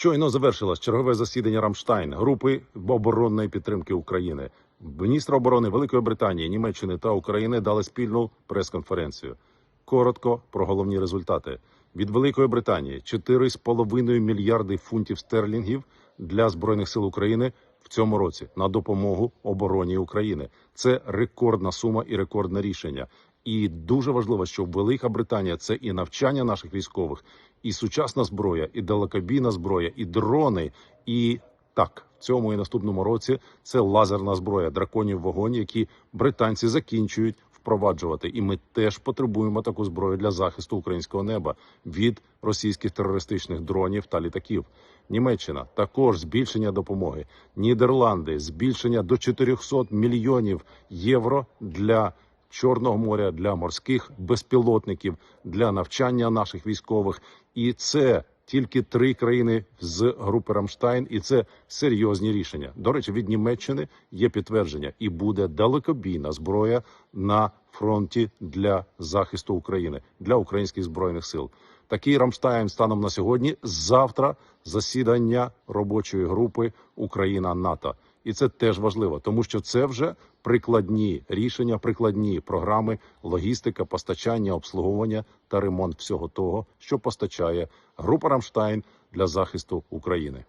Щойно завершилось чергове засідання Рамштайн групи оборонної підтримки України. Міністри оборони Великої Британії, Німеччини та України дали спільну прес-конференцію. Коротко про головні результати від Великої Британії 4,5 мільярди фунтів стерлінгів для збройних сил України в цьому році на допомогу обороні України. Це рекордна сума і рекордне рішення. І дуже важливо, що Велика Британія це і навчання наших військових, і сучасна зброя, і далекобійна зброя, і дрони, і так в цьому і наступному році це лазерна зброя драконів вогонь, які британці закінчують впроваджувати. І ми теж потребуємо таку зброю для захисту українського неба від російських терористичних дронів та літаків. Німеччина також збільшення допомоги. Нідерланди збільшення до 400 мільйонів євро для Чорного моря для морських безпілотників для навчання наших військових, і це тільки три країни з групи Рамштайн, і це серйозні рішення. До речі, від Німеччини є підтвердження, і буде далекобійна зброя на фронті для захисту України для українських збройних сил. Такий Рамштайн станом на сьогодні. Завтра засідання робочої групи Україна НАТО. І це теж важливо, тому що це вже прикладні рішення, прикладні програми, логістика, постачання, обслуговування та ремонт всього того, що постачає група Рамштайн для захисту України.